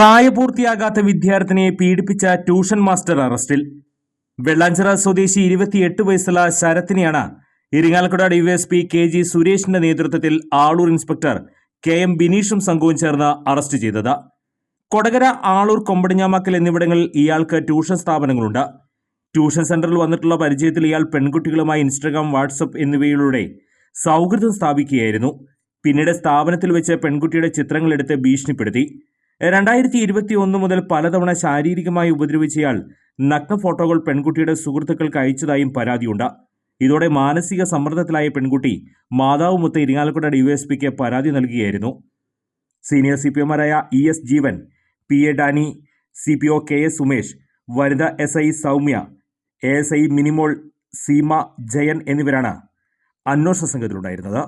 പ്രായപൂർത്തിയാകാത്ത വിദ്യാർത്ഥിനിയെ പീഡിപ്പിച്ച tuition master അറസ്റ്റിൽ. വെള്ളാഞ്ചിറ സ്വദേശി ഇരുപത്തിയെട്ട് വയസ്സുള്ള ശരത്തിനെയാണ് Irinjalakuda D V S P K G സുരേഷിന്റെ നേതൃത്വത്തിൽ ആളൂർ ഇൻസ്പെക്ടർ കെ എം ബിനീഷും സംഘവും ചേർന്ന് അറസ്റ്റ് ചെയ്തത്. കൊടകര ആളൂർ കൊമ്പടിഞ്ഞാമാക്കൽ എന്നിവിടങ്ങളിൽ ഇയാൾക്ക് ട്യൂഷൻ സ്ഥാപനങ്ങളുണ്ട്. ട്യൂഷൻ സെന്ററിൽ വന്നിട്ടുള്ള പരിചയത്തിൽ ഇയാൾ പെൺകുട്ടികളുമായി ഇൻസ്റ്റഗ്രാം വാട്സപ്പ് എന്നിവയിലൂടെ സൗഹൃദം സ്ഥാപിക്കുകയായിരുന്നു. പിന്നീട് സ്ഥാപനത്തിൽ വെച്ച് പെൺകുട്ടിയുടെ ചിത്രങ്ങളെടുത്ത് ഭീഷണിപ്പെടുത്തി. രണ്ടായിരത്തി ഇരുപത്തി ഒന്ന് മുതൽ പലതവണ ശാരീരികമായി ഉപദ്രവിച്ചയാൾ നഗ്ന ഫോട്ടോകൾ പെൺകുട്ടിയുടെ സുഹൃത്തുക്കൾക്ക് അയച്ചതായും പരാതിയുണ്ട്. ഇതോടെ മാനസിക സമ്മർദ്ദത്തിലായ പെൺകുട്ടി മാതാവുമൊത്ത് ഇരിങ്ങാലക്കുട ഡിവൈഎസ്പിക്ക് പരാതി നൽകുകയായിരുന്നു senior C P എമാരായ E S Jeevan P A Dani C P O K S Umesh Vanitha S I Soumya A S I Minimol Seema Jayan എന്നിവരാണ് അന്വേഷണ സംഘത്തിലുണ്ടായിരുന്നത്.